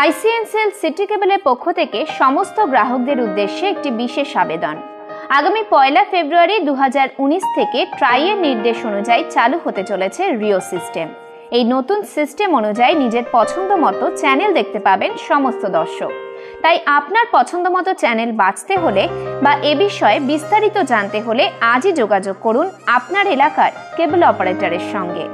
আইসিএনসিএল city কেবলের পক্ষ থেকে সমস্ত গ্রাহকদের উদ্দেশ্যে একটি বিশেষ আবেদন। আগামী পয়লা ফেব্রুয়ারি দু হাজার উনিশ থেকে ট্রাইয়ের নির্দেশ অনুযায়ী চালু হতে চলেছে রিও সিস্টেম। এই নতুন সিস্টেম অনুযায়ী নিজের পছন্দ মতো চ্যানেল দেখতে পাবেন সমস্ত দর্শক। তাই আপনার পছন্দ মতো চ্যানেল বাঁচতে হলে বা এ বিষয়ে বিস্তারিত জানতে হলে আজই যোগাযোগ করুন আপনার এলাকার কেবল অপারেটরের সঙ্গে।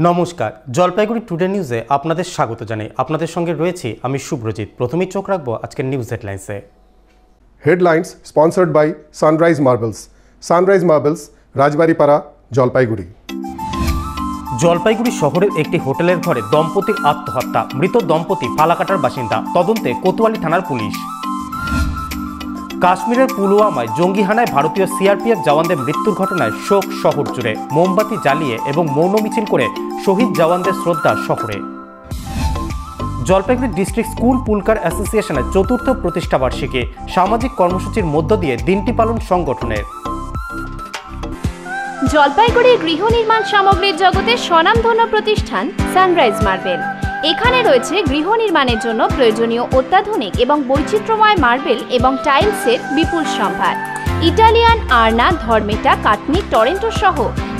নমস্কার। জলপাইগুড়ি টুডে নিউজে আপনাদের স্বাগত জানাই। আপনাদের সঙ্গে রয়েছি আমি শুভ্রজিৎ। প্রথমেই চোখ রাখব আজকের news হেডলাইন্সে headlines sponsored by Sunrise Marbles Sunrise Marbles Rajbaripara Jalpaiguri. Jalpaiguri শহরের একটি হোটেলের ঘরে দম্পতির আত্মহত্যা। মৃত দম্পতি ফালাকাটার বাসিন্দা। তদন্তে কোতোয়ালি থানার পুলিশ। কাশ্মীরের পুলওয়ামায় জঙ্গি হানায় ভারতীয় সিআরপিএফ জওয়ানদের মৃত্যুর ঘটনায় শোক শহর জুড়ে। মোমবাতি জ্বালিয়ে এবং মৌন মিছিল করে শহীদ জওয়ানদের শ্রদ্ধা শহরে। জলপাইগুড়ি ডিস্ট্রিক্ট স্কুল পুলকার অ্যাসোসিয়েশনের চতুর্থ প্রতিষ্ঠাবার্ষিকী সামাজিক কর্মসূচির মধ্য দিয়ে দিনটি পালন সংগঠনের। জলপাইগুড়ি গৃহ নির্মাণ সামগ্রীর জগতে স্বনামধন্য প্রতিষ্ঠান সানরাইজ মার্বেল। এখানে রয়েছে গৃহ নির্মাণের জন্য প্রয়োজনীয় অত্যাধুনিক এবং বৈচিত্র্যময় মার্বেল এবং টাইলসের বিপুল সম্ভার। ইটালিয়ান আর্না ধর্মেটা কাটনি টরেন্টো সহ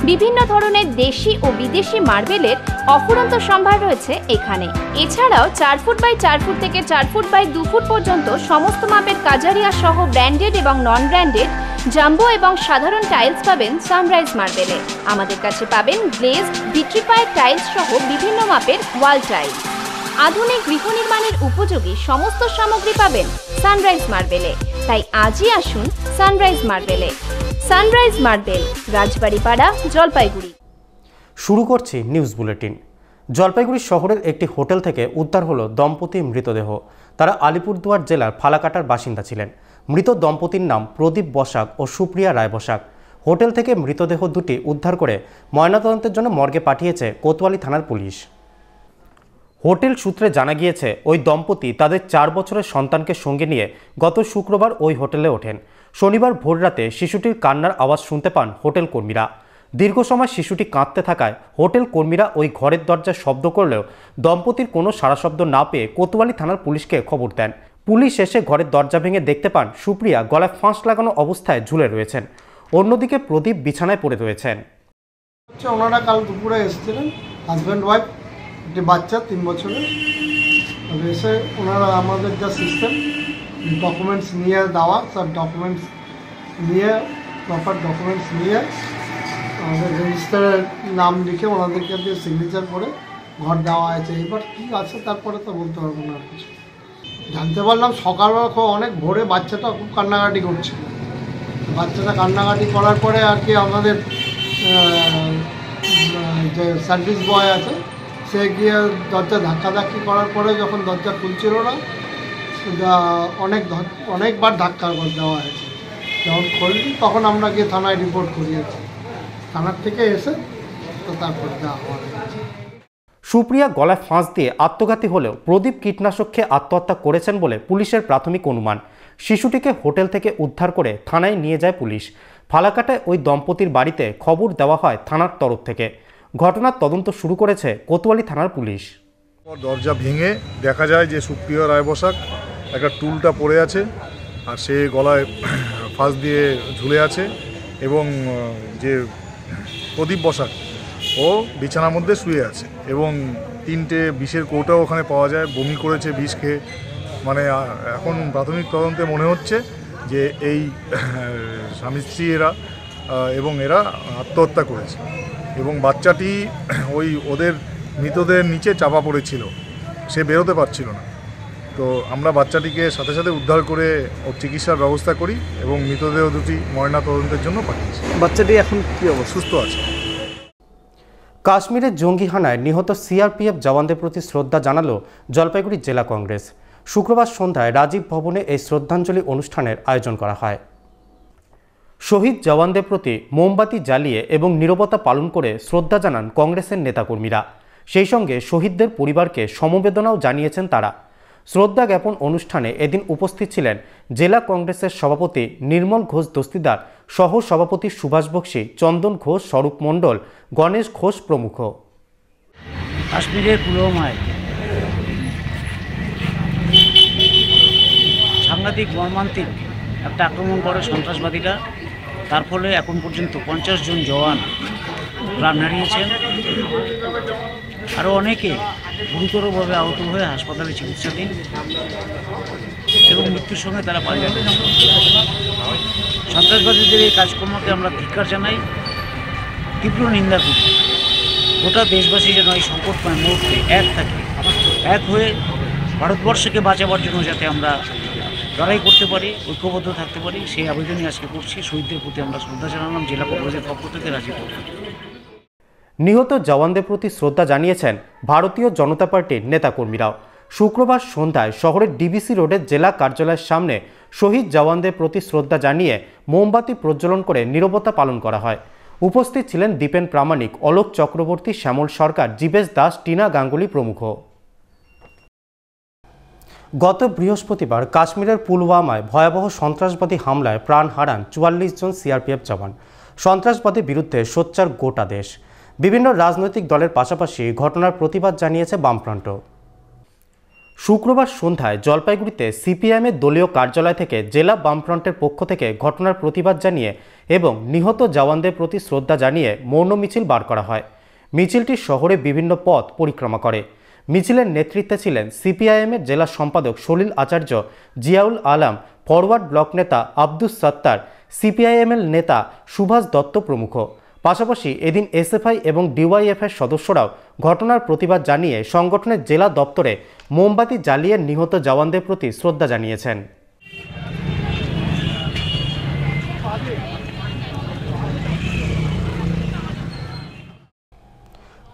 বিভিন্ন ধরনের দেশি ও বিদেশি মার্বেলের অফুরন্ত সম্ভার রয়েছে এখানে। এছাড়াও চার ফুট বাই চার ফুট থেকে চার ফুট বাই দু ফুট পর্যন্ত সমস্ত মাপের কাজারিয়া সহ ব্র্যান্ডেড এবং নন ব্র্যান্ডেড জাম্বো এবং সাধারণ টাইলস পাবেন সানরাইজ মার্বেলে। আমাদের কাছে পাবেন গ্লেজড, ভিট্রিফাইড টাইলস সহ বিভিন্ন মাপের ওয়াল টাইলস আধুনিক গৃহ নির্মাণের উপযোগী সমস্ত সামগ্রী পাবেন সানরাইজ মার্বেলে তাই আজই আসুন সানরাইজ মার্বেলে সানরাইজ মার্বেল রাজবাড়িপাড়া, জলপাইগুড়ি। শুরু করছি নিউজ বুলেটিন। জলপাইগুড়ি শহরের একটি হোটেল থেকে উদ্ধার হলো দম্পতির মৃতদেহ। তারা আলিপুরদুয়ার জেলার ফালাকাটার বাসিন্দা ছিলেন। মৃত দম্পতির নাম প্রদীপ বসাক ও সুপ্রিয়া রায় বসাক। হোটেল থেকে মৃতদেহ দুটি উদ্ধার করে ময়নাতদন্তের জন্য মর্গে পাঠিয়েছে কোতোয়ালি থানার পুলিশ। হোটেল সূত্রে জানা গিয়েছে, ওই দম্পতি তাদের চার বছরের সন্তানকে সঙ্গে নিয়ে গত শুক্রবার ওই হোটেলে ওঠেন। শনিবার ভোররাতে শিশুটির কান্নার আওয়াজ শুনতে পান হোটেল কর্মীরা। দীর্ঘ সময় শিশুটি কাঁদতে থাকায় হোটেল কর্মীরা ওই ঘরের দরজায় শব্দ করলেও দম্পতির কোনো সারা শব্দ না পেয়ে কোতোয়ালি থানার পুলিশকে খবর দেন। পুলিশ এসে ঘরের দরজা ভেঙে দেখতে পান সুপ্রিয়া গলায় ফাঁস লাগানো অবস্থায় ঝুলে রয়েছেন। অন্যদিকে প্রদীপ বিছানায় পড়ে রয়েছেন। ওনারা কাল দুপুরে এসেছিলেন হাজব্যান্ড ওয়াইফ একটি বাচ্চা, তিন বছরের। এসে ওনারা আমাদের যা সিস্টেম ডকুমেন্টস নিয়ে দেওয়া সব ডকুমেন্টস নিয়ে প্রপার ডকুমেন্টস নিয়ে আমাদের রেজিস্টারের নাম লিখে ওনাদেরকে দিয়ে সিগনেচার করে ঘর দেওয়া আছে এবার কী আছে তারপরে তো বলতে পারব না আর কিছু। জানতে পারলাম সকালবেলা খুব অনেক ভোরে বাচ্চাটা খুব কান্নাকাটি করছিল বাচ্চাটা কান্নাকাটি করার পরে আর কি আমাদের যে সার্ভিস বয় আছে সে গিয়ে দরজা ধাক্কাধাক্কি করার পরে যখন দরজা খুলছিল না অনেক অনেকবার ধাক্কা দেওয়া হয়েছে। যখন খুললি তখন আমরা গিয়ে থানায় রিপোর্ট করিয়েছি। থানার থেকে এসে তো তারপর দেওয়া হয়েছে। সুপ্রিয়া গলায় ফাঁস দিয়ে আত্মঘাতী হলেও প্রদীপ কীটনাশক খেয়ে আত্মহত্যা করেছেন বলে পুলিশের প্রাথমিক অনুমান। শিশুটিকে হোটেল থেকে উদ্ধার করে থানায় নিয়ে যায় পুলিশ। ফালাকাটায় ওই দম্পতির বাড়িতে খবর দেওয়া হয় থানার তরফ থেকে। ঘটনার তদন্ত শুরু করেছে কোতোয়ালি থানার পুলিশ। দরজা ভেঙে দেখা যায় যে সুপ্রিয় রায় বসাক একটা টুলটা পড়ে আছে আর সে গলায় ফাঁস দিয়ে ঝুলে আছে এবং যে প্রদীপ বসাক, ও বিছানার মধ্যে শুয়ে আছে এবং তিনটে বিষের কৌটাও ওখানে পাওয়া যায়, বমি করেছে বিষ খেয়ে। মানে এখন প্রাথমিক তদন্তে মনে হচ্ছে যে এই স্বামী স্ত্রী এরা এবং এরা আত্মহত্যা করেছে। এবং বাচ্চাটি ওই ওদের মৃতদের নিচে চাপা পড়েছিল। সে বেরোতে পারছিল না। তো আমরা বাচ্চাটিকে সাথে সাথে উদ্ধার করে ওর চিকিৎসার ব্যবস্থা করি এবং মৃতদেহ দুটি ময়না তদন্তের জন্য পাঠিয়েছি। বাচ্চাটি এখন কি অবস্থা? সুস্থ আছে। কাশ্মীরের জঙ্গি হানায় নিহত সিআরপিএফ জওয়ানদের প্রতি শ্রদ্ধা জানালো জলপাইগুড়ি জেলা কংগ্রেস। শুক্রবার সন্ধ্যায় রাজীব ভবনে এই শ্রদ্ধাঞ্জলি অনুষ্ঠানের আয়োজন করা হয়। শহীদ জওয়ানদের প্রতি মোমবাতি জ্বালিয়ে এবং নীরবতা পালন করে শ্রদ্ধা জানান কংগ্রেসের নেতাকর্মীরা। সেই সঙ্গে শহীদদের পরিবারকে সমবেদনাও জানিয়েছেন তারা। শ্রদ্ধা জ্ঞাপন অনুষ্ঠানে এদিন উপস্থিত ছিলেন জেলা কংগ্রেসের সভাপতি নির্মল ঘোষ দস্তিদার সহ সভাপতি সুভাষ বক্সী, চন্দন ঘোষ, স্বরূপ মণ্ডল, গণেশ ঘোষ প্রমুখ। কাশ্মীরের পুলওয়ামায় সাংঘাতিক মর্মান্তিক একটা আক্রমণ করে সন্ত্রাসবাদীরা। তার ফলে এখন পর্যন্ত পঞ্চাশ জন জওয়ান প্রাণ হারিয়েছেন। আরও অনেকে গুরুতরভাবে আহত হয়ে হাসপাতালে চিকিৎসাধীন এবং মৃত্যুর সঙ্গে তারা পালিয়ে সন্ত্রাসবাদীদের এই কাজকর্মকে আমরা ধিক্কার জানাই, তীব্র নিন্দা করি। গোটা দেশবাসী যেন এই সংকটময় মুহূর্তে এক থাকে, এক হয়ে ভারতবর্ষকে বাঁচাবার জন্য যাতে আমরা লড়াই করতে পারি, ঐক্যবদ্ধ থাকতে পারি, সেই আবেদনই আজকে করছি। শহীদদের প্রতি আমরা শ্রদ্ধা জানালাম, জেলা কংগ্রেসের পক্ষ থেকে বর্মন। নিহত জওয়ানদের প্রতি শ্রদ্ধা জানিয়েছেন ভারতীয় জনতা পার্টির নেতাকর্মীরাও। শুক্রবার সন্ধ্যায় শহরের ডিবিসি রোডের জেলা কার্যালয়ের সামনে শহীদ জওয়ানদের প্রতি শ্রদ্ধা জানিয়ে মোমবাতি প্রজ্বলন করে নীরবতা পালন করা হয়। উপস্থিত ছিলেন দীপেন প্রামাণিক, অলোক চক্রবর্তী, শ্যামল সরকার, জীবেশ দাস, টিনা গাঙ্গুলি প্রমুখ। গত বৃহস্পতিবার কাশ্মীরের পুলওয়ামায় ভয়াবহ সন্ত্রাসবাদী হামলায় প্রাণ হারান চুয়াল্লিশ জন সিআরপিএফ জওয়ান। সন্ত্রাসবাদীর বিরুদ্ধে সোচ্চার গোটা দেশ। বিভিন্ন রাজনৈতিক দলের পাশাপাশি ঘটনার প্রতিবাদ জানিয়েছে বামফ্রন্ট। শুক্রবার সন্ধ্যায় জলপাইগুড়িতে সিপিআইএমের দলীয় কার্যালয় থেকে জেলা বামফ্রন্টের পক্ষ থেকে ঘটনার প্রতিবাদ জানিয়ে এবং নিহত জওয়ানদের প্রতি শ্রদ্ধা জানিয়ে মৌন মিছিল বার করা হয়। মিছিলটি শহরে বিভিন্ন পথ পরিক্রমা করে। মিছিলের নেতৃত্বে ছিলেন সিপিআইএমের জেলা সম্পাদক সলিল আচার্য, জিয়াউল আলাম, ফরওয়ার্ড ব্লক নেতা আব্দুস সত্তার, সিপিআইএমের নেতা সুভাষ দত্ত প্রমুখ। পাশাপাশি এদিন এসএফআই এবং ডিওয়াইএফের সদস্যরাও ঘটনার প্রতিবাদ জানিয়ে সংগঠনের জেলা দপ্তরে মোমবাতি জ্বালিয়ে নিহত জওয়ানদের প্রতি শ্রদ্ধা জানিয়েছেন।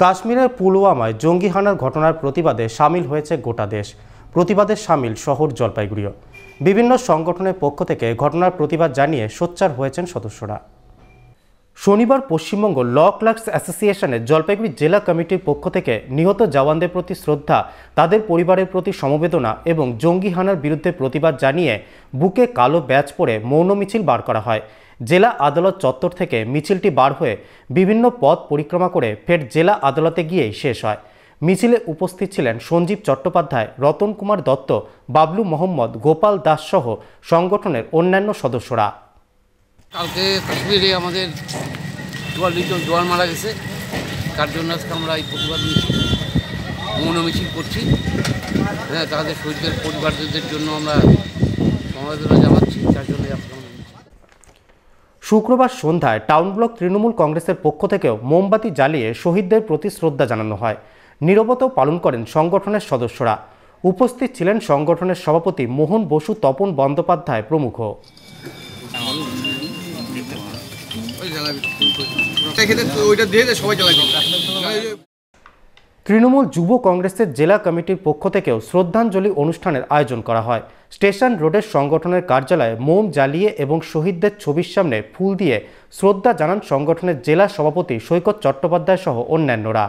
কাশ্মীরের পুলওয়ামায় জঙ্গি হানার ঘটনার প্রতিবাদে সামিল হয়েছে গোটা দেশ। প্রতিবাদে সামিল শহর জলপাইগুড়িও। বিভিন্ন সংগঠনের পক্ষ থেকে ঘটনার প্রতিবাদ জানিয়ে সোচ্চার হয়েছেন সদস্যরা। শনিবার পশ্চিমবঙ্গ ল ক্লার্কস অ্যাসোসিয়েশনের জলপাইগুড়ি জেলা কমিটির পক্ষ থেকে নিহত জওয়ানদের প্রতি শ্রদ্ধা, তাদের পরিবারের প্রতি সমবেদনা এবং জঙ্গি হানার বিরুদ্ধে প্রতিবাদ জানিয়ে বুকে কালো ব্যাচ পরে মৌন মিছিল বার করা হয়। জেলা আদালত চত্বর থেকে মিছিলটি বার হয়ে বিভিন্ন পথ পরিক্রমা করে ফের জেলা আদালতে গিয়েই শেষ হয়। মিছিলে উপস্থিত ছিলেন সঞ্জীব চট্টোপাধ্যায়, রতন কুমার দত্ত, বাবলু মোহাম্মদ, গোপাল দাস সহ সংগঠনের অন্যান্য সদস্যরা। কালকে কাশ্মীরে আমাদের জন জোয়ান মারা গেছে। তার জন্য আজকে আমরা এই প্রতিবাদ মিছিল, মৌন মিছিল করছি। হ্যাঁ তাদের শহীদদের পরিবারদের জন্য আমরা সমবেদনা জানাচ্ছি। তার জন্য মিছিল। শুক্রবার সন্ধ্যায় টাউন ব্লক তৃণমূল কংগ্রেসের পক্ষ থেকেও মোমবাতি জ্বালিয়ে শহীদদের প্রতি শ্রদ্ধা জানানো হয়। নিরবতাও পালন করেন সংগঠনের সদস্যরা। উপস্থিত ছিলেন সংগঠনের সভাপতি মোহন বসু, তপন বন্দ্যোপাধ্যায় প্রমুখ। তৃণমূল যুব কংগ্রেসের জেলা কমিটির পক্ষ থেকেও শ্রদ্ধাঞ্জলি অনুষ্ঠানের আয়োজন করা হয়। স্টেশন রোডের সংগঠনের কার্যালয়ে মোম জ্বালিয়ে এবং শহীদদের ছবির সামনে ফুল দিয়ে শ্রদ্ধা জানান সংগঠনের জেলা সভাপতি সৈকত চট্টোপাধ্যায় সহ অন্যান্যরা।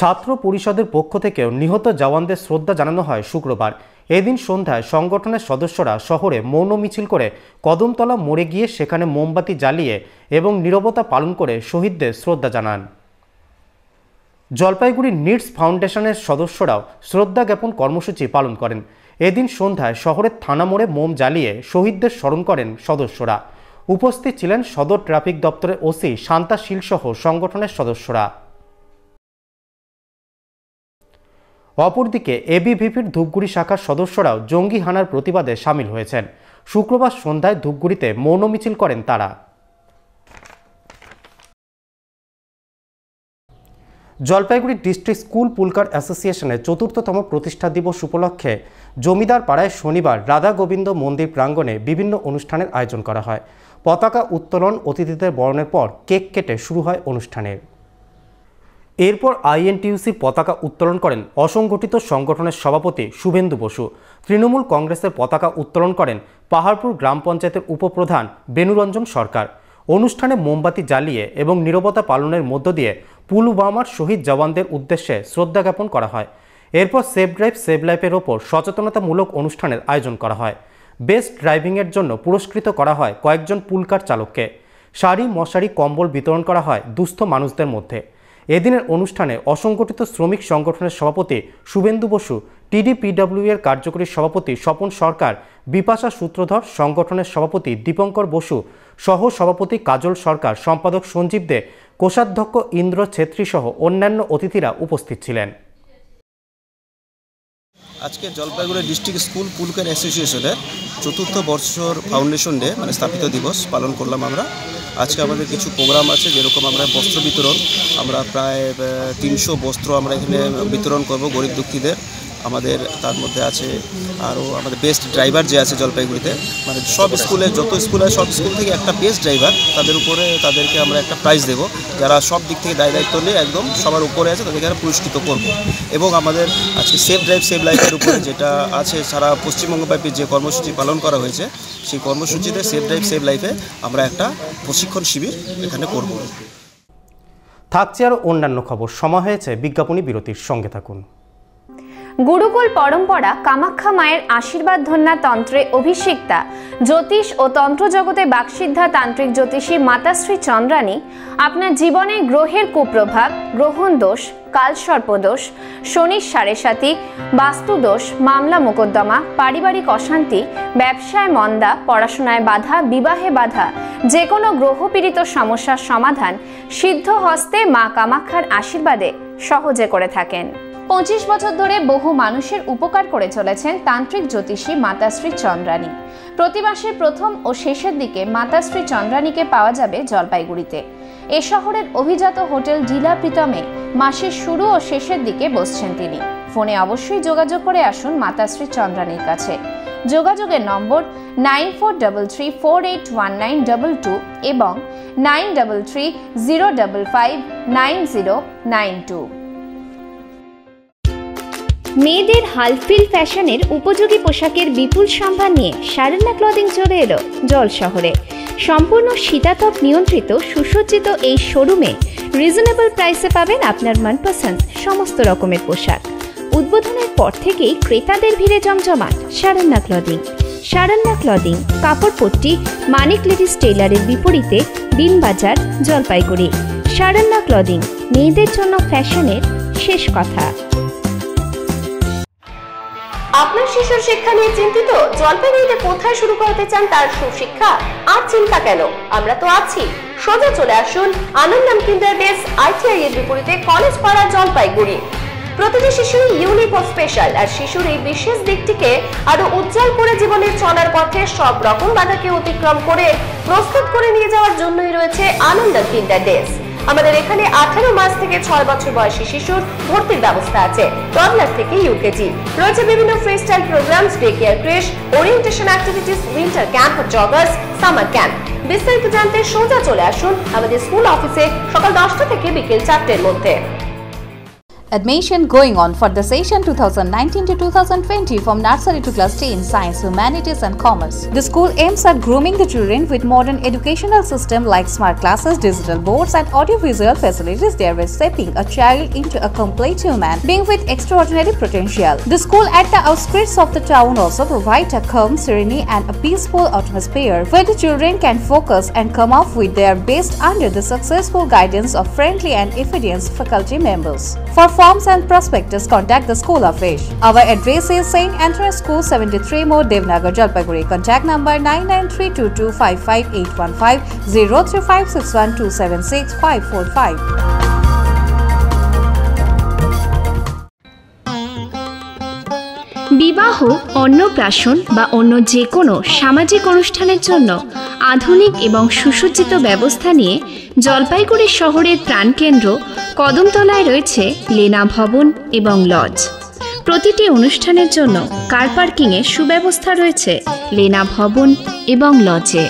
ছাত্র পরিষদের পক্ষ থেকেও নিহত জওয়ানদের শ্রদ্ধা জানানো হয় শুক্রবার। এদিন সন্ধ্যায় সংগঠনের সদস্যরা শহরে মৌন মিছিল করে কদমতলা মোড়ে গিয়ে সেখানে মোমবাতি জ্বালিয়ে এবং নীরবতা পালন করে শহীদদের শ্রদ্ধা জানান। জলপাইগুড়ি নিডস ফাউন্ডেশনের সদস্যরাও শ্রদ্ধা জ্ঞাপন কর্মসূচি পালন করেন। এদিন সন্ধ্যায় শহরের থানা মোড়ে মোম জ্বালিয়ে শহীদদের স্মরণ করেন সদস্যরা। উপস্থিত ছিলেন সদর ট্রাফিক দপ্তরের ওসি শান্তা শীল সহ সংগঠনের সদস্যরা। অপরদিকে এবিভিপির ধূপগুড়ি শাখার সদস্যরাও জঙ্গি হানার প্রতিবাদে সামিল হয়েছেন। শুক্রবার সন্ধ্যায় ধূপগুড়িতে মৌন মিছিল করেন তারা। জলপাইগুড়ি ডিস্ট্রিক্ট স্কুল পুলকার অ্যাসোসিয়েশনের চতুর্থতম প্রতিষ্ঠা দিবস উপলক্ষে জমিদার পাড়ায় শনিবার রাধা গোবিন্দ মন্দির প্রাঙ্গণে বিভিন্ন অনুষ্ঠানের আয়োজন করা হয়। পতাকা উত্তোলন অতিথিদের বরণের পর কেক কেটে শুরু হয় অনুষ্ঠানের। এরপর আইএনটিউসির পতাকা উত্তোলন করেন অসংগঠিত সংগঠনের সভাপতি শুভেন্দু বসু। তৃণমূল কংগ্রেসের পতাকা উত্তোলন করেন পাহাড়পুর গ্রাম পঞ্চায়েতের উপপ্রধান বেনুরঞ্জন সরকার। অনুষ্ঠানে মোমবাতি জ্বালিয়ে এবং নিরবতা পালনের মধ্য দিয়ে পুলওয়ামার শহীদ জওয়ানদের উদ্দেশ্যে শ্রদ্ধা জ্ঞাপন করা হয়। এরপর সেভ ড্রাইভ সেভ লাইফের ওপর সচেতনতামূলক অনুষ্ঠানের আয়োজন করা হয়। বেস্ট ড্রাইভিংয়ের জন্য পুরস্কৃত করা হয় কয়েকজন পুলকার চালককে। শাড়ি, মশারি, কম্বল বিতরণ করা হয় দুস্থ মানুষদের মধ্যে। এদিনের অনুষ্ঠানে অসংগঠিত শ্রমিক সংগঠনের সভাপতি শুভেন্দু বসু, টিডিপিডব্লিউ এর কার্যকরী সভাপতি স্বপন সরকার, বিপাশা সূত্রধর সংগঠনের সভাপতি দীপঙ্কর বসু, সহ সভাপতি কাজল সরকার, সম্পাদক সঞ্জীব দে, কোষাধ্যক্ষ ইন্দ্র ছেত্রী সহ অন্যান্য অতিথিরা উপস্থিত ছিলেন। আজকে জলপাইগুড়ি ডিস্ট্রিক্ট স্কুল পুলকার অ্যাসোসিয়েশনের চতুর্থ বর্ষর ফাউন্ডেশন ডে মানে স্থাপিত দিবস পালন করলাম আমরা। আজকে আমাদের কিছু প্রোগ্রাম আছে, যেরকম আমরা বস্ত্র বিতরণ, আমরা প্রায় তিনশো বস্ত্র আমরা এখানে বিতরণ করব গরিব দুঃখীদের। আমাদের তার মধ্যে আছে আরও আমাদের বেস্ট ড্রাইভার যে আছে জলপাইগুড়িতে মানে সব স্কুলে, যত স্কুল আছে সব স্কুল থেকে একটা বেস্ট ড্রাইভার তাদের উপরে তাদেরকে আমরা একটা প্রাইজ দেবো। যারা সব দিক থেকে দায় দায়িত্ব নিয়ে একদম সবার উপরে আছে তাদেরকে আমরা পুরস্কৃত করব। এবং আমাদের আজকে সেফ ড্রাইভ সেভ লাইফের উপরে যেটা আছে সারা পশ্চিমবঙ্গব্যাপী যে কর্মসূচি পালন করা হয়েছে, সেই কর্মসূচিতে সেফ ড্রাইভ সেভ লাইফে আমরা একটা প্রশিক্ষণ শিবির এখানে করব। থাকছে আরও অন্যান্য খবর। সময় হয়েছে বিজ্ঞাপনী বিরতির। সঙ্গে থাকুন। গুরুকুল পরম্পরা কামাখ্যা মায়ের আশীর্বাদ ধন্যা তন্ত্রে অভিষিক্তা। জ্যোতিষ ও তন্ত্র জগতে বাকসিদ্ধা তান্ত্রিক জ্যোতিষী মাতাশ্রী চন্দ্রানী আপনার জীবনে গ্রহের কুপ্রভাব, গ্রহণ দোষ কালসর্পদোষ শনির সাড়ে সাথী বাস্তুদোষ মামলা মোকদ্দমা, পারিবারিক অশান্তি, ব্যবসায় মন্দা, পড়াশোনায় বাধা, বিবাহে বাধা যে কোনো গ্রহপীড়িত সমস্যার সমাধান সিদ্ধ হস্তে মা কামাক্ষার আশীর্বাদে সহজে করে থাকেন। পঁচিশ বছর ধরে বহু মানুষের উপকার করে চলেছেন তান্ত্রিক জ্যোতিষী মাতাশ্রী চন্দ্রানী প্রতি মাসের প্রথম ও শেষের দিকে মাতাশ্রী চন্দ্রানীকে পাওয়া যাবে জলপাইগুড়িতে। এ শহরের অভিজাত হোটেল ডিলা প্রীতমে মাসের শুরু ও শেষের দিকে বসছেন তিনি। ফোনে অবশ্যই যোগাযোগ করে আসুন মাতাশ্রী চন্দ্রানীর কাছে। যোগাযোগের নম্বর nine four double three four eight one nine double two এবং nine double three zero double five nine zero nine two. মেয়েদের হালফিল ফ্যাশনের উপযোগী পোশাকের বিপুল সম্ভার নিয়ে সারেন্না ক্লদিং চলে এলো জল শহরে। সম্পূর্ণ শীতাতপ নিয়ন্ত্রিত সুসজ্জিত এই শোরুমে রিজনেবল প্রাইসে পাবেন আপনার মনপসন্দ সমস্ত রকমের পোশাক। উদ্বোধনের পর থেকেই ক্রেতাদের ভিড়ে জমজমাট সারান্না ক্লদিং। সারান্না ক্লদিং কাপড়পট্টি মানিক লেডিস টেইলারের বিপরীতে দিনবাজার জলপাইগুড়ি। সারান্না ক্লদিং, মেয়েদের জন্য ফ্যাশনের শেষ কথা। আপনার শিশুর শিক্ষা নিয়ে চিন্তিত? জলপাইগুড়িতে কোথায় শুরু করতে চান তার সুশিক্ষা? আর চিন্তা কেন? আমরা তো আছি। সোজা চলে আসুন আনন্দম কিন্ডার ডেস আইটিআই এর বিপরীতে কলেজ পাড়া জলপাইগুড়ি। প্রতিটি শিশুর ইউনিক ও স্পেশাল আর শিশুর এই বিশেষ দিকটিকে আরও উজ্জ্বল করে জীবনের চলার পথে সব রকম বাধাকে অতিক্রম করে প্রস্তুত করে নিয়ে যাওয়ার জন্যই রয়েছে আনন্দম কিন্ডার ডেস আমাদের এখানে আঠারো মাস থেকে ছয় বছর বয়সী শিশুর ভর্তির ব্যবস্থা আছে। টডলার থেকে ইউকেজি। রয়েছে বিভিন্ন free style programs day care creche orientation activities winter camp joggers summer camp বিস্তারিত জানতে সোজা চলে আসুন আমাদের স্কুল অফিসে সকাল দশটা থেকে বিকেল চারটের মধ্যে। Admission going on for the session 2019 to 2020 from nursery to class 10 science, humanities and commerce. The school aims at grooming the children with modern educational system like smart classes, digital boards and audiovisual facilities thereby shaping a child into a complete human being with extraordinary potential. The school at the outskirts of the town also provides a calm, serene and a peaceful atmosphere where the children can focus and come up with their best under the successful guidance of friendly and efficient faculty members. For forms and prospectus, contact the School of Fish. Our address is St. Anthony School, 73 More, Devnagar, Jalpaiguri. Contact number 99322558515 03561276545. বিবাহ অন্নপ্রাশন বা অন্য যে কোনো সামাজিক অনুষ্ঠানের জন্য আধুনিক এবং সুসজ্জিত ব্যবস্থা নিয়ে জলপাইগুড়ি শহরের প্রাণকেন্দ্র কদমতলায় রয়েছে লেনা ভবন এবং লজ। প্রতিটি অনুষ্ঠানের জন্য কার পার্কিংয়ের সুব্যবস্থা রয়েছে লেনা ভবন এবং লজে।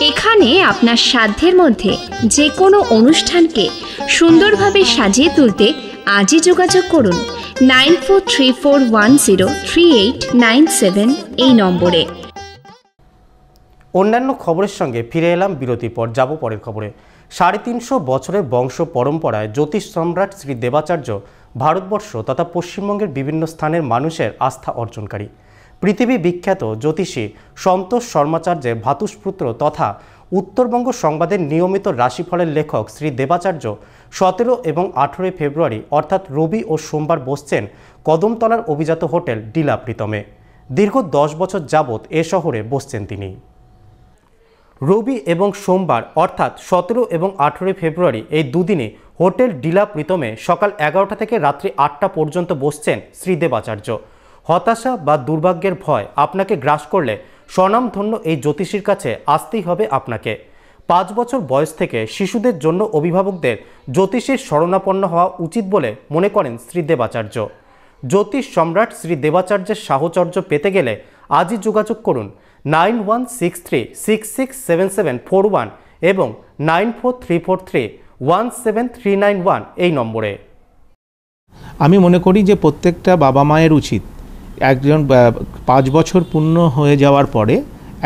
এখানে আপনার সাধ্যের মধ্যে যে কোনো অনুষ্ঠানকে সুন্দরভাবে সাজিয়ে তুলতে আজই যোগাযোগ করুন nine four three four one zero three eight nine seven এই নম্বরে। অন্যান্য খবরের সঙ্গে ফিরে এলাম বিরতির পর, যাব পরের খবরে। সাড়ে তিনশো বছরের বংশ পরম্পরায় জ্যোতিষ সম্রাট শ্রী দেবাচার্য ভারতবর্ষ তথা পশ্চিমবঙ্গের বিভিন্ন স্থানের মানুষের আস্থা অর্জনকারী। পৃথিবী বিখ্যাত জ্যোতিষী সন্তোষ শর্মাচার্যের ভাতুষপুত্র তথা উত্তরবঙ্গ সংবাদের নিয়মিত রাশিফলের লেখক শ্রী দেবাচার্য সতেরো এবং আঠেরোই ফেব্রুয়ারি, অর্থাৎ রবি ও সোমবার বসছেন কদমতলার অভিজাত হোটেল ডিলা প্রীতমে। দীর্ঘ দশ বছর যাবৎ এ শহরে বসছেন তিনি। রবি এবং সোমবার, অর্থাৎ সতেরো এবং আঠেরোই ফেব্রুয়ারি এই দুদিনে হোটেল ডিলা প্রীতমে সকাল এগারোটা থেকে রাত্রি আটটা পর্যন্ত বসছেন শ্রীদেব আচার্য হতাশা বা দুর্ভাগ্যের ভয় আপনাকে গ্রাস করলে স্বনামধন্য এই জ্যোতিষীর কাছে আসতেই হবে আপনাকে। পাঁচ বছর বয়স থেকে শিশুদের জন্য অভিভাবকদের জ্যোতিষীর শরণাপন্ন হওয়া উচিত বলে মনে করেন শ্রীদেবাচার্য জ্যোতিষ সম্রাট শ্রী দেবাচার্যের সাহচর্য পেতে গেলে আজই যোগাযোগ করুন nine one six three, six six seven seven four one এবং nine four three four three, one seven nine one এই নম্বরে। আমি মনে করি যে প্রত্যেকটা বাবা মায়ের উচিত একজন পাঁচ বছর পূর্ণ হয়ে যাওয়ার পরে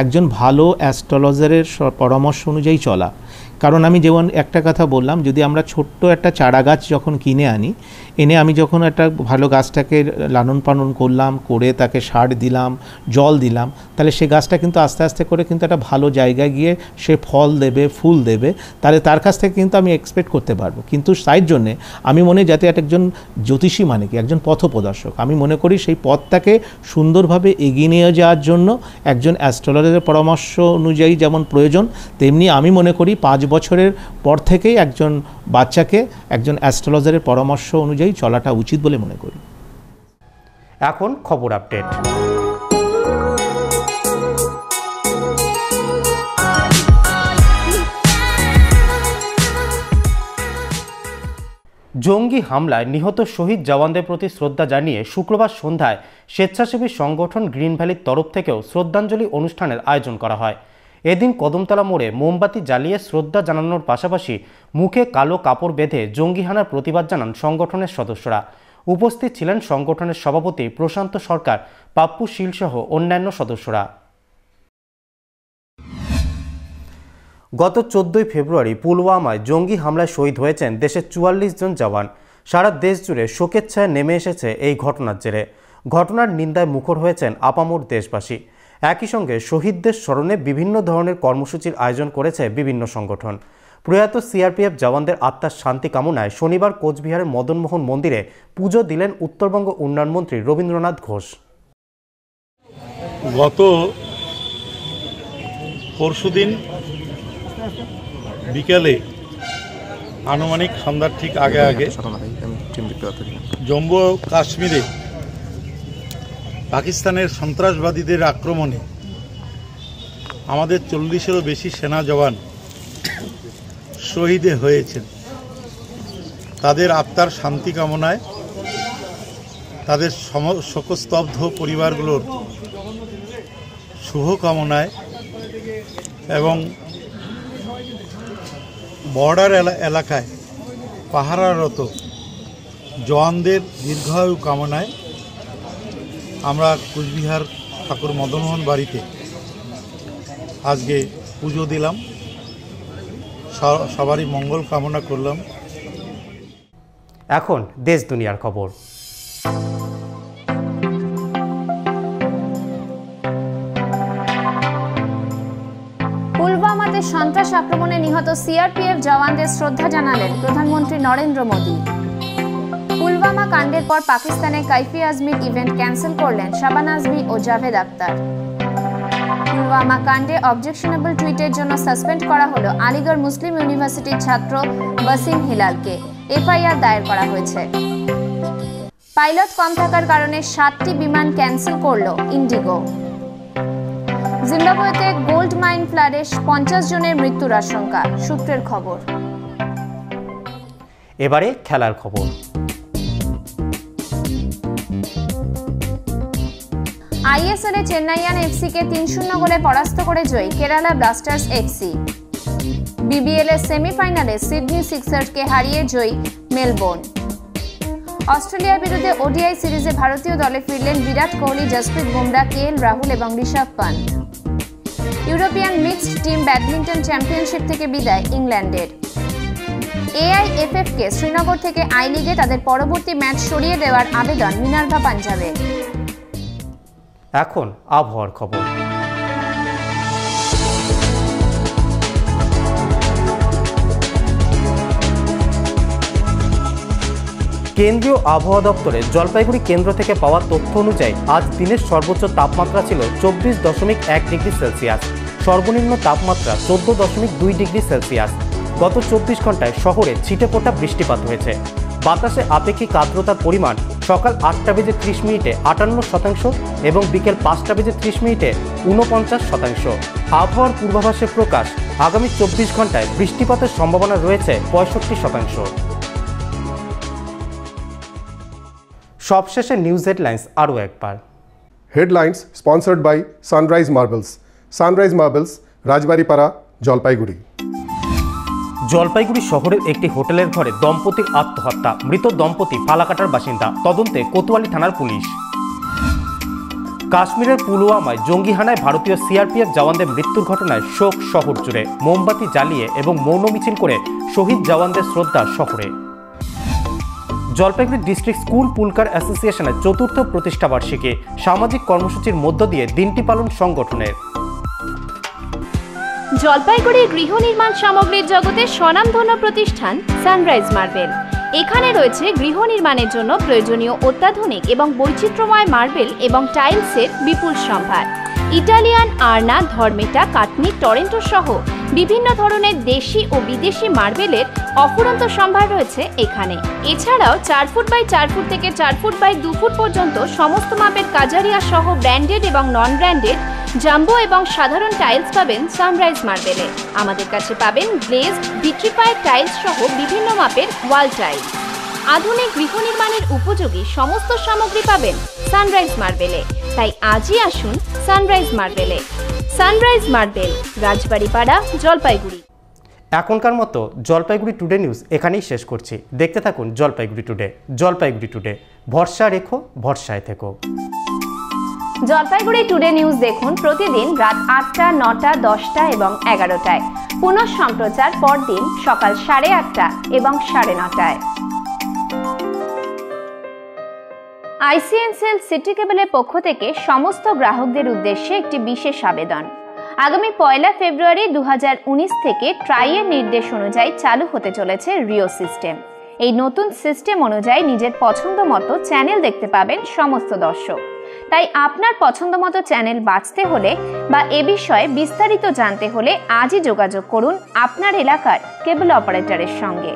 একজন ভালো অ্যাস্ট্রোলজারের পরামর্শ অনুযায়ী চলা। কারণ আমি যেমন একটা কথা বললাম, যদি আমরা ছোট্ট একটা চারা গাছ যখন কিনে আনি, এনে আমি যখন একটা ভালো গাছটাকে লালন পালন করলাম, করে তাকে সার দিলাম, জল দিলাম, তাহলে সে গাছটা কিন্তু আস্তে আস্তে করে কিন্তু একটা ভালো জায়গায় গিয়ে সে ফল দেবে, ফুল দেবে, তাহলে তার কাছ থেকে কিন্তু আমি এক্সপেক্ট করতে পারব। কিন্তু তাই জন্যে আমি মনে যাতে একজন জ্যোতিষী মানে কি, একজন পথপ্রদর্শক, আমি মনে করি সেই পথটাকে সুন্দরভাবে এগিয়ে নিয়ে যাওয়ার জন্য একজন অ্যাস্ট্রোলজারের পরামর্শ অনুযায়ী যেমন প্রয়োজন, তেমনি আমি মনে করি পাঁচ বছরের পর থেকেই একজন বাচ্চাকে, একজন অ্যাস্ট্রোলজারের পরামর্শ অনুযায়ী চলাটা উচিত বলে মনে করি। এখন খবর আপডেট। জঙ্গি হামলায় নিহত শহীদ জওয়ানদের প্রতি শ্রদ্ধা জানিয়ে শুক্রবার সন্ধ্যায় স্বেচ্ছাসেবী সংগঠন গ্রিন ভ্যালির তরফ থেকেও শ্রদ্ধাঞ্জলি অনুষ্ঠানের আয়োজন করা হয়। এদিন কদমতলা মোড়ে মোমবাতি জ্বালিয়ে শ্রদ্ধা জানানোর পাশাপাশি মুখে কালো কাপড় বেঁধে জঙ্গি হানার প্রতিবাদ জানান সংগঠনের সদস্যরা। উপস্থিত ছিলেন সংগঠনের সভাপতি প্রশান্ত সরকার, পাপ্পু শীলসহ অন্যান্য সদস্যরা। গত চোদ্দই ফেব্রুয়ারি পুলওয়ামায় জঙ্গি হামলায় শহীদ হয়েছেন দেশের চুয়াল্লিশ জন জওয়ান। সারা দেশ জুড়ে শোকের ছায়া নেমে এসেছে এই ঘটনার জেরে। ঘটনার নিন্দায় মুখর হয়েছেন আপামোর দেশবাসী। একই সঙ্গে শহীদদের স্মরণে বিভিন্ন ধরনের কর্মসূচির আয়োজন করেছে বিভিন্ন সংগঠন। প্রয়াত সিআরপিএফ জওয়ানদের আত্মার শান্তি কামনায় শনিবার কোচবিহারের মদনমোহন মন্দিরে পুজো দিলেন উত্তরবঙ্গ উন্নয়ন মন্ত্রী রবীন্দ্রনাথ ঘোষ। গত পরশুদিন বিকেলে আনুমানিক সন্ধ্যার ঠিক আগে আগে জম্মু ও কাশ্মীরে পাকিস্তানের সন্ত্রাসবাদীদের আক্রমণে আমাদের চল্লিশেরও বেশি সেনা জওয়ান শহীদে হয়েছেন। তাদের আত্মার শান্তি কামনায় তাদের সম, শোকস্তব্ধ পরিবারগুলোর শুভকামনায় এবং বর্ডার এলাকায় পাহারারত জওয়ানদের দীর্ঘায়ু কামনায় আমরা কুচবিহার ঠাকুর মদনমোহন বাড়িতে আজকে পুজো দিলাম। সবারই মঙ্গল কামনা করলাম। এখন দেশ দুনিয়ার খবর। পুলওয়ামাতে সন্ত্রাস আক্রমণে নিহত সিআরপিএফ জওয়ানদের শ্রদ্ধা জানালেন প্রধানমন্ত্রী নরেন্দ্র মোদী। পুলওয়ামা কাণ্ডের পর পাকিস্তানে কাইফি আজমির ইভেন্ট ক্যান্সেল করলেন শাবান আজমি ও জাভেদ আক্তার পুলওয়ামা কাণ্ডে অবজেকশনেবল টুইটের জন্য সাসপেন্ড করা হলো আলিগড় মুসলিম ইউনিভার্সিটির ছাত্র ওয়াসিম হিলালকে। এফআইআর দায়ের করা হয়েছে। পাইলট কম থাকার কারণে সাতটি বিমান ক্যান্সেল করল ইন্ডিগো। জিম্বাবুয়েতে গোল্ড মাইন ফ্লাডে পঞ্চাশ জনের মৃত্যুর আশঙ্কা, সূত্রের খবর। এবারে খেলার খবর। আইএসএলে চেন্নাইয়ান এফসিকে তিন শূন্য গোলে পরাস্ত করে জয়ী কেরালা ব্লাস্টার্স এফসি। বিবিএল এর সেমিফাইনালে সিডনি সিক্সার্সকে হারিয়ে জয়ী মেলবোর্ন। অস্ট্রেলিয়ার বিরুদ্ধে ওডিআই সিরিজে ভারতীয় দলে ফিরলেন বিরাট কোহলি, জসপ্রীত বুমরা, কে এল রাহুল এবং Rishabh Pant European mixed team badminton championship থেকে বিদায় ইংল্যান্ডের। এআইএফএফকে শ্রীনগর থেকে আই লিগে তাদের পরবর্তী ম্যাচ সরিয়ে দেওয়ার আবেদন মিনার্ভা পাঞ্জাবের। এখন আবহাওয়ার খবর। কেন্দ্রীয় আবহাওয়া দপ্তরের জলপাইগুড়ি কেন্দ্র থেকে পাওয়া তথ্য অনুযায়ী আজ দিনের সর্বোচ্চ তাপমাত্রা ছিল চব্বিশ দশমিক এক ডিগ্রি সেলসিয়াস। সর্বনিম্ন তাপমাত্রা চোদ্দ দশমিক দুই ডিগ্রি সেলসিয়াস। গত চব্বিশ ঘন্টায় শহরে ছিটে বৃষ্টিপাত হয়েছে। বাতাসে আপেক্ষিক আর্দ্রতার পরিমাণ সকাল আটটা বেজে ত্রিশ মিনিটে আটান্ন শতাংশ এবং বিকেল পাঁচটা বেজে ত্রিশ মিনিটে ঊনপঞ্চাশ শতাংশ। আবহাওয়ার পূর্বাভাসে প্রকাশ, আগামী চব্বিশ ঘন্টায় বৃষ্টিপাতের সম্ভাবনা রয়েছে পঁয়ষট্টি শতাংশ। সবশেষে নিউজ হেডলাইন্স আরও একবার। Headlines sponsored by Sunrise Marbles. Sunrise Marbles, Rajbaripara, Jalpaiguri. Jalpaiguri শহরের একটি হোটেলের ঘরে দম্পতির আত্মহত্যা। মৃত দম্পতি ফালাকাটার বাসিন্দা। তদন্তে কোতোয়ালি থানার পুলিশ। কাশ্মীরের পুলওয়ামায় জঙ্গি হানায় ভারতীয় সিআরপিএফ জওয়ানদের মৃত্যুর ঘটনায় শোক শহর জুড়ে। মোমবাতি জ্বালিয়ে এবং মৌন মিছিল করে শহীদ জওয়ানদের শ্রদ্ধা শহরে। জলপাইগুড়ি ডিস্ট্রিক্ট স্কুল পুলকার অ্যাসোসিয়েশনের চতুর্থ প্রতিষ্ঠাবার্ষিকী। সামাজিক কর্মসূচির মধ্য দিয়ে দিনটি পালন সংগঠনের। জলপাইগুড়ির গৃহ নির্মাণ সামগ্রীর জগতে স্বনামধন্য প্রতিষ্ঠান সানরাইজ মার্বেল। এখানে রয়েছে গৃহ নির্মাণের জন্য প্রয়োজনীয় অত্যাধুনিক এবং বৈচিত্র্যময় মার্বেল এবং টাইলসের বিপুল সম্ভার। ইটালিয়ান আর্না, ধর্মেটা, কাটনি, টরেন্টো সহ বিভিন্ন ধরনের দেশি ও বিদেশি মার্বেলের অফুরন্ত সম্ভার রয়েছে এখানে। এছাড়াও চার ফুট বাই চার ফুট থেকে চার ফুট বাই দু ফুট পর্যন্ত সমস্ত মাপের কাজারিয়া সহ ব্র্যান্ডেড এবং নন ব্র্যান্ডেড জাম্বো এবং সাধারণ টাইলস পাবেন সানরাইজ মার্বেলে। আমাদের কাছে পাবেন গ্লেজ ভিট্রিফায়ার টাইলস সহ বিভিন্ন মাপের ওয়াল টাইলস আধুনিক গৃহ নির্মাণের উপযোগী সমস্ত সামগ্রী পাবেন সানরাইজ মার্বেলে। তাই আজই আসুন Sunrise মার্বেলে। Sunrise Marble Rajbaripara Jalpaiguri. এখনকার মতো জলপাইগুড়ি টুডে নিউজ এখানেই শেষ করছি। দেখতে থাকুন জলপাইগুড়ি টুডে। জলপাইগুড়ি টুডে। ভরসা রেখো ভরসায় থেকো। জলপাইগুড়ি টুডে নিউজ দেখুন প্রতিদিন রাত আটটা নটা দশটা এবং এগারোটায়। পুনঃ সম্প্রচার পরদিন সকাল সাড়ে আটটা এবং সাড়ে নটায়। আইসিএনসিএল সিটি কেবলের পক্ষ থেকে সমস্ত গ্রাহকদের উদ্দেশ্যে একটি বিশেষ আবেদন। আগামী পয়লা ফেব্রুয়ারি দু হাজার উনিশ থেকে ট্রাইয়ের নির্দেশ অনুযায়ী চালু হতে চলেছে রিও সিস্টেম। এই নতুন সিস্টেম অনুযায়ী নিজের পছন্দ মতো চ্যানেল দেখতে পাবেন সমস্ত দর্শক। তাই আপনার পছন্দ মতো চ্যানেল বাঁচতে হলে বা এ বিষয়ে বিস্তারিত জানতে হলে আজই যোগাযোগ করুন আপনার এলাকার কেবল অপারেটরের সঙ্গে।